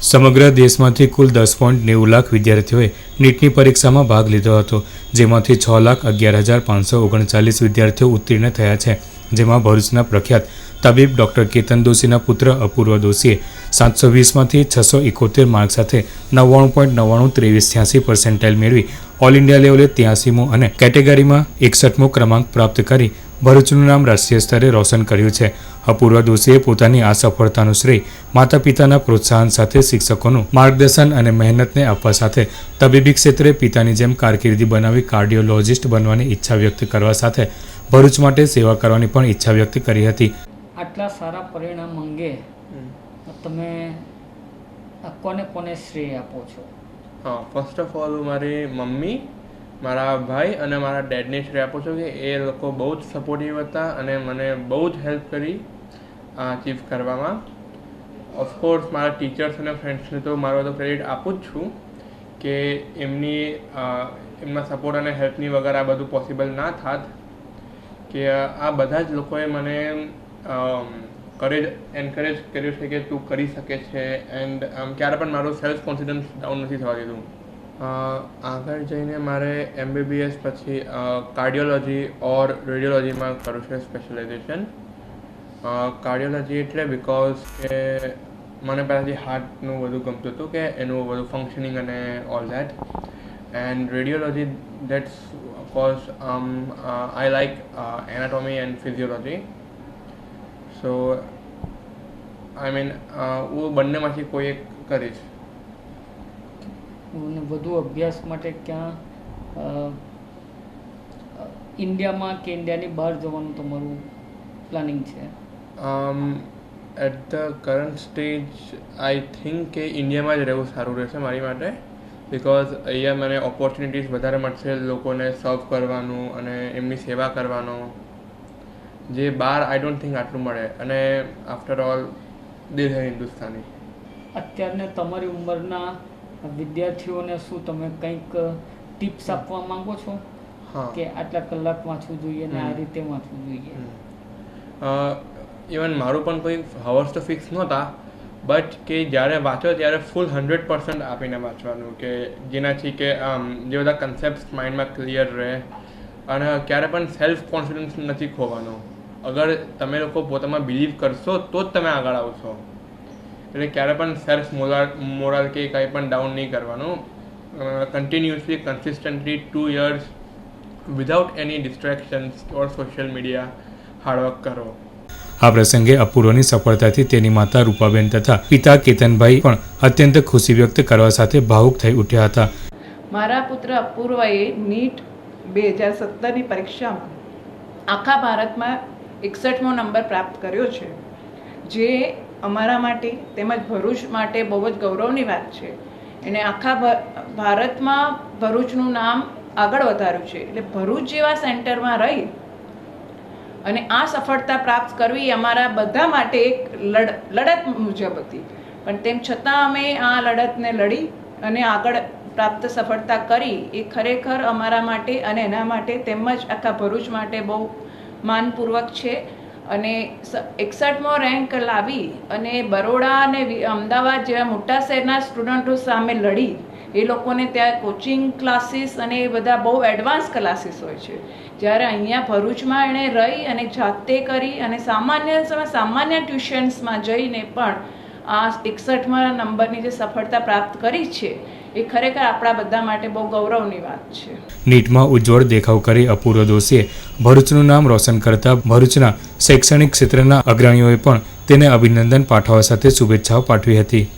સમગ્ર દેશમાંથી કુલ દસ પોઈન્ટ નેવું લાખ વિદ્યાર્થીઓએ નીટની પરીક્ષામાં ભાગ લીધો હતો, જેમાંથી છ લાખ અગિયાર હજાર પાંચસો ઓગણચાલીસ વિદ્યાર્થીઓ ઉત્તીર્ણ થયા છે. જેમાં ભરૂચના પ્રખ્યાત તબીબ ડૉક્ટર કેતન દોશીના પુત્ર અપૂર્વ દોશીએ સાતસો વીસમાંથી છસો એકોતેર માર્ક સાથે નવ્વાણું પોઈન્ટ નવ્વાણું ત્રેવીસ છ્યાસી પર્સેન્ટાઇલ મેળવી ઓલ ઇન્ડિયા લેવલે ત્યાસીમો અને કેટેગરીમાં એકસઠમો ક્રમાંક પ્રાપ્ત કરી ભરૂચનું નામ રાષ્ટ્રીય સ્તરે રોશન કર્યું છે. અપૂર્વ દોશીએ પોતાની આ સફળતાનું શ્રેય માતા પિતાના પ્રોત્સાહન સાથે શિક્ષકોનું માર્ગદર્શન અને મહેનતને આપવા સાથે તબીબી ક્ષેત્રે પિતાની જેમ કારકિર્દી બનાવી કાર્ડિયોલોજિસ્ટ બનવાની ઈચ્છા વ્યક્ત કરવા સાથે ભરૂચ માટે સેવા કરવાની પણ ઈચ્છા વ્યક્ત કરી હતી. આટલા સારા પરિણામ અંગે તમે કોને કોને શ્રેય આપો છો? હા ફર્સ્ટ ઓફ ઓલ મારી મમ્મી મારા ભાઈ અને મારા ડેડને શ્રેય આપું છું કે એ લોકો બહુ જ સપોર્ટિવ હતા અને મને બહુ જ હેલ્પ કરી આ અચીવ કરવામાં. ઓફકોર્સ મારા ટીચર્સ અને ફ્રેન્ડ્સને તો મારો તો ક્રેડિટ આપું જ છું કે એમની એમના સપોર્ટ અને હેલ્પની વગર આ બધું પોસિબલ ના થાત. કે આ બધા જ લોકોએ મને કરેજ એન્કરેજ કર્યું છે કે તું કરી શકે છે. એન્ડ આમ ક્યારે પણ મારું સેલ્ફ કોન્ફિડન્સ ડાઉન નથી થવા દીધું. આગળ જઈને મારે એમબીબીએસ પછી કાર્ડિયોલોજી ઓર રેડિયોલોજીમાં કરું છે સ્પેશિયલાઇઝેશન કાર્ડિયોલોજી એટલે બિકોઝ કે મને પહેલાંથી હાર્ટનું બધું ગમતું હતું કે એનું બધું ફંક્શનિંગ અને all that and radiology that's cause I like anatomy and physiology so I mean હું બંનેમાંથી કોઈ એક કરીશ. અને વધુ અભ્યાસ માટે ક્યાં ઇન્ડિયામાં કે ઇન્ડિયાની બહાર જવાનું તમારું પ્લાનિંગ છે? At the current stage I think કે ઇન્ડિયામાં જ રહેવું સારું રહેશે મારી માટે. બિકોઝ અહીંયા મને ઓપોર્ચ્યુનિટીઝ વધારે મળશે લોકોને સર્વ કરવાનું અને એમની સેવા કરવાનો. જે બહાર આઈ ડોન્ટ થિંક આટલું મળે. અને આફ્ટર ઓલ દિલ હે હિન્દુસ્તાની. અત્યારને તમારી ઉંમરના વિદ્યાર્થીઓને શું તમે કંઈક ટિપ્સ આપવા માંગો છો? કે આટલા કલાક વાંચવું જોઈએ ને આ રીતે વાંચવું જોઈએ? ઇવન મારું પણ કોઈ હવર્સ તો ફિક્સ નહોતા બટ કે જ્યારે વાંચો ત્યારે ફૂલ હંડ્રેડ પર્સન્ટ આપીને વાંચવાનું કે જેનાથી કે આમ જે બધા કન્સેપ્ટ માઇન્ડમાં ક્લિયર રહે અને ક્યારે પણ સેલ્ફ કોન્ફિડન્સ નથી ખોવાનો. અગર તમે લોકો પોતામાં બિલીવ કરશો તો જ તમે આગળ આવશો. એટલે ક્યારે પણ સેલ્ફ મોરાલ મોરાલ કે કંઈ પણ ડાઉન નહીં કરવાનું. Continuously consistently two years without any distractions or social media hard work કરો. આ પ્રસંગે અપૂર્વની સફળતાથી તેની માતા રૂપાબેન તથા પિતા કેતનભાઈ પણ અત્યંત ખુશી વ્યક્ત કરવા સાથે ભાવુક થઈ ઉઠ્યા હતા. મારા પુત્ર અપૂર્વએ નીટ બે હજાર સત્તરની પરીક્ષામાં આખા ભારતમાં એકસઠમો નંબર પ્રાપ્ત કર્યો છે. જે અમારા માટે તેમજ ભરૂચ માટે બહુ જ ગૌરવની વાત છે. એણે આખા ભારતમાં ભરૂચનું નામ આગળ વધાર્યું છે. એટલે ભરૂચ જેવા સેન્ટરમાં રહી અને આ સફળતા પ્રાપ્ત કરવી અમારા બધા માટે એક લડ, લડત મુજબ હતી. પણ તેમ છતાં અમે આ લડતને લડી અને આગળ પ્રાપ્ત સફળતા કરી. એ ખરેખર અમારા માટે અને એના માટે તેમજ આખા ભરૂચ માટે બહુ માનપૂર્વક છે. અને એકસઠમો રેન્ક લાવી અને બરોડા અને અમદાવાદ જેવા મોટા શહેરના સ્ટુડન્ટો સામે લડી. એ લોકોને ત્યાં કોચિંગ ક્લાસીસ અને એ બધા બહુ એડવાન્સ ક્લાસીસ હોય છે. જ્યારે અહીંયા ભરૂચમાં એણે રહી અને જાતે કરી અને સામાન્ય સામાન્ય ટ્યુશન્સમાં જઈને પણ એકસઠમાં નંબરની જે સફળતા પ્રાપ્ત કરી છે, એ ખરેખર આપણા બધા માટે બહુ ગૌરવની વાત છે. નીટમાં ઉજ્જવળ દેખાવ કરી અપૂર્વ દોશીએ ભરૂચનું નામ રોશન કરતા ભરૂચના શૈક્ષણિક ક્ષેત્રના અગ્રણીઓએ પણ તેને અભિનંદન પાઠવવા સાથે શુભેચ્છાઓ પાઠવી હતી.